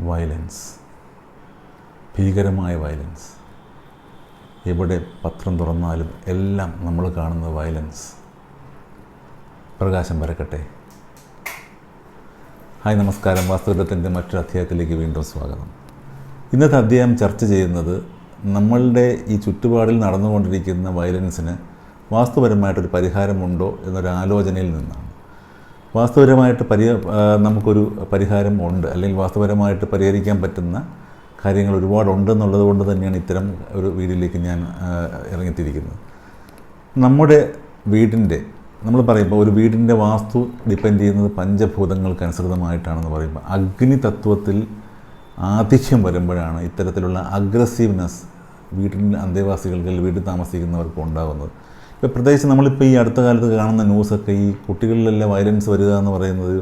Violence ഭീകരമായ violence എവിടെ പത്രം തുറന്നാലും എല്ലാം നമ്മൾ കാണുന്ന വയലൻസ് പ്രകാശം വരക്കട്ടെ. ഹായ് നമസ്കാരം. വാസ്തുവിധത്തിന്റെ മറ്റൊരു അധ്യായത്തിലേക്ക് വീണ്ടും സ്വാഗതം. ഇന്നത്തെ അധ്യായം ചർച്ച ചെയ്യുന്നത് നമ്മളുടെ ഈ ചുറ്റുപാടിൽ നടന്നുകൊണ്ടിരിക്കുന്ന വയലൻസിന് വാസ്തുപരമായിട്ടൊരു പരിഹാരമുണ്ടോ എന്നൊരു ആലോചനയിൽ നിന്നാണ്. വാസ്തുപരമായിട്ട് പരി നമുക്കൊരു പരിഹാരം ഉണ്ട്. അല്ലെങ്കിൽ വാസ്തുപരമായിട്ട് പരിഹരിക്കാൻ പറ്റുന്ന കാര്യങ്ങൾ ഒരുപാടുണ്ടെന്നുള്ളത് കൊണ്ട് തന്നെയാണ് ഇത്തരം ഒരു വീഡിയോയിലേക്ക് ഞാൻ ഇറങ്ങിത്തിരിക്കുന്നത്. നമ്മുടെ വീടിന്റെ നമ്മൾ പറയുമ്പോൾ ഒരു വീടിന്റെ വാസ്തു ഡിപ്പെൻഡ് ചെയ്യുന്നത് പഞ്ചഭൂതങ്ങൾക്ക് അനുസൃതമായിട്ടാണെന്ന് പറയുമ്പോൾ അഗ്നി തത്വത്തിൽ ആതിഥ്യം വരുമ്പോഴാണ് ഇത്തരത്തിലുള്ള അഗ്രസീവ്നെസ് വീടിന്റെ അന്തേവാസികൾക്ക് വീട്ടിൽ താമസിക്കുന്നവർക്ക് ഉണ്ടാകുന്നത്. ഇപ്പോൾ പ്രത്യേകിച്ച് നമ്മളിപ്പോൾ ഈ അടുത്ത കാലത്ത് കാണുന്ന ന്യൂസൊക്കെ ഈ കുട്ടികളിലെല്ലാം വയലൻസ് വരിക എന്ന് പറയുന്നത്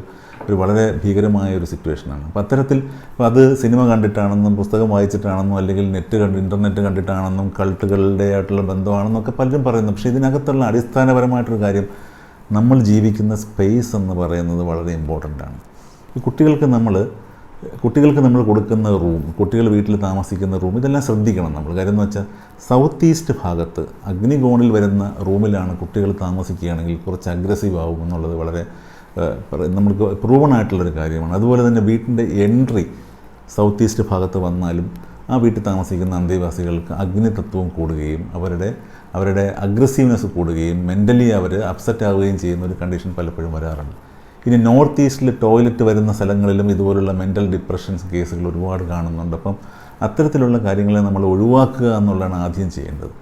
ഒരു വളരെ ഭീകരമായ ഒരു സിറ്റുവേഷനാണ് അപ്പോൾ അത്തരത്തിൽ ഇപ്പോൾ അത് സിനിമ കണ്ടിട്ടാണെന്നും പുസ്തകം വായിച്ചിട്ടാണെന്നും അല്ലെങ്കിൽ നെറ്റ് കണ്ട് ഇന്റർനെറ്റ് കണ്ടിട്ടാണെന്നും കൾട്ടുകളുടെ ആയിട്ടുള്ള ബന്ധമാണെന്നൊക്കെ പലരും പറയുന്നു. പക്ഷേ ഇതിനകത്തുള്ള അടിസ്ഥാനപരമായിട്ടൊരു കാര്യം നമ്മൾ ജീവിക്കുന്ന സ്പേസ് എന്ന് പറയുന്നത് വളരെ ഇമ്പോർട്ടന്റ് ആണ്. ഈ കുട്ടികൾക്ക് നമ്മൾ കുട്ടികൾക്ക് നമ്മൾ കൊടുക്കുന്ന റൂം കുട്ടികൾ വീട്ടിൽ താമസിക്കുന്ന റൂം ഇതെല്ലാം ശ്രദ്ധിക്കണം നമ്മൾ. കാര്യം എന്ന് വെച്ചാൽ സൗത്ത് ഈസ്റ്റ് ഭാഗത്ത് അഗ്നികോണിൽ വരുന്ന റൂമിലാണ് കുട്ടികൾ താമസിക്കുകയാണെങ്കിൽ കുറച്ച് അഗ്രസീവ് ആവും എന്നുള്ളത് വളരെ നമുക്ക് പ്രൂവൺ ആയിട്ടുള്ളൊരു കാര്യമാണ്. അതുപോലെ തന്നെ വീട്ടിന്റെ എൻട്രി സൗത്ത് ഈസ്റ്റ് ഭാഗത്ത് വന്നാലും ആ വീട്ടിൽ താമസിക്കുന്ന അന്തേവാസികൾക്ക് അഗ്നിതത്വം കൂടുകയും അവരുടെ അവരുടെ അഗ്രസീവ്നെസ് കൂടുകയും മെന്റലി അവർ അപ്സെറ്റ് ആവുകയും ചെയ്യുന്ന ഒരു കണ്ടീഷൻ പലപ്പോഴും വരാറുണ്ട്. ഇനി നോർത്ത് ഈസ്റ്റിൽ ടോയ്ലറ്റ് വരുന്ന സ്ഥലങ്ങളിലും ഇതുപോലുള്ള മെന്റൽ ഡിപ്രഷൻസ് കേസുകൾ ഒരുപാട് കാണുന്നുണ്ട്. അപ്പം അത്തരത്തിലുള്ള കാര്യങ്ങളെ നമ്മൾ ഒഴിവാക്കുക എന്നുള്ളതാണ് ആദ്യം ചെയ്യേണ്ടത്.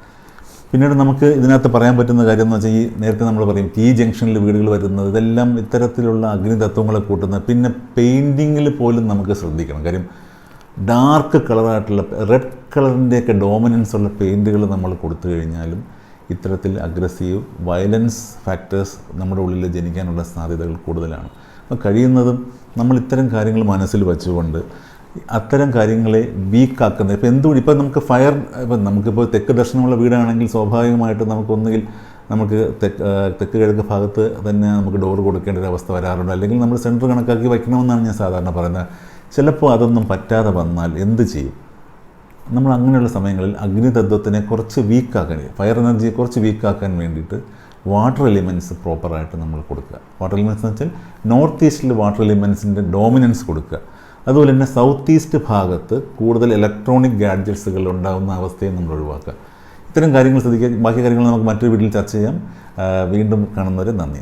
പിന്നീട് നമുക്ക് ഇതിനകത്ത് പറയാൻ പറ്റുന്ന കാര്യം എന്ന് വെച്ചാൽ ഈ നേരത്തെ നമ്മൾ പറയും ടി ജംഗ്ഷനിൽ വീടുകൾ വരുന്നത് ഇതെല്ലാം ഇത്തരത്തിലുള്ള അഗ്നിതത്വങ്ങളെ കൂട്ടുന്ന പിന്നെ പെയിന്റിങ്ങിൽ പോലും നമുക്ക് ശ്രദ്ധിക്കണം. കാര്യം ഡാർക്ക് കളറായിട്ടുള്ള റെഡ് കളറിന്റെയൊക്കെ ഡോമിനൻസ് ഉള്ള പെയിന്റുകൾ നമ്മൾ കൊടുത്തു കഴിഞ്ഞാലും ഇത്തരത്തിൽ അഗ്രസീവ് വയലൻസ് ഫാക്ടേഴ്സ് നമ്മുടെ ഉള്ളിൽ ജനിക്കാനുള്ള സാധ്യതകൾ കൂടുതലാണ്. അപ്പോൾ കഴിയുന്നതും നമ്മൾ ഇത്തരം കാര്യങ്ങൾ മനസ്സിൽ വെച്ചുകൊണ്ട് അത്തരം കാര്യങ്ങളെ വീക്കാക്കുന്നത് ഇപ്പോൾ എന്തുകൊണ്ട് ഇപ്പോൾ നമുക്ക് ഫയർ ഇപ്പം നമുക്കിപ്പോൾ തെക്ക് ദർശനമുള്ള വീടാണെങ്കിൽ സ്വാഭാവികമായിട്ടും നമുക്കൊന്നുകിൽ നമുക്ക് തെക്ക് തെക്ക് കിഴക്ക് ഭാഗത്ത് തന്നെ നമുക്ക് ഡോർ കൊടുക്കേണ്ട ഒരു അവസ്ഥ വരാറുണ്ട്. അല്ലെങ്കിൽ നമ്മൾ സെന്റർ കണക്കാക്കി വയ്ക്കണമെന്നാണ് ഞാൻ സാധാരണ പറയുന്നത്. ചിലപ്പോൾ അതൊന്നും പറ്റാതെ വന്നാൽ എന്ത് ചെയ്യും? നമ്മൾ അങ്ങനെയുള്ള സമയങ്ങളിൽ അഗ്നിതത്വത്തിനെ കുറച്ച് വീക്കാക്കാൻ ഫയർ എനർജിയെ കുറച്ച് വീക്കാക്കാൻ വേണ്ടിയിട്ട് വാട്ടർ എലിമെന്റ്സ് പ്രോപ്പറായിട്ട് നമ്മൾ കൊടുക്കുക. വാട്ടർ എലിമെന്റ്സ് എന്ന് വെച്ചാൽ നോർത്ത് ഈസ്റ്റിൽ വാട്ടർ എലിമെന്റ്സിന്റെ ഡോമിനൻസ് കൊടുക്കുക. അതുപോലെ തന്നെ സൗത്ത് ഈസ്റ്റ് ഭാഗത്ത് കൂടുതൽ ഇലക്ട്രോണിക് ഗാഡ്ജറ്റ്സുകൾ ഉണ്ടാകുന്ന അവസ്ഥയെ നമ്മൾ ഒഴിവാക്കുക. ഇത്തരം കാര്യങ്ങൾ ശ്രദ്ധിക്കുക. ബാക്കി കാര്യങ്ങൾ നമുക്ക് മറ്റൊരു വീട്ടിൽ ചർച്ച ചെയ്യാം. വീണ്ടും കാണുന്നവരെ നന്ദി.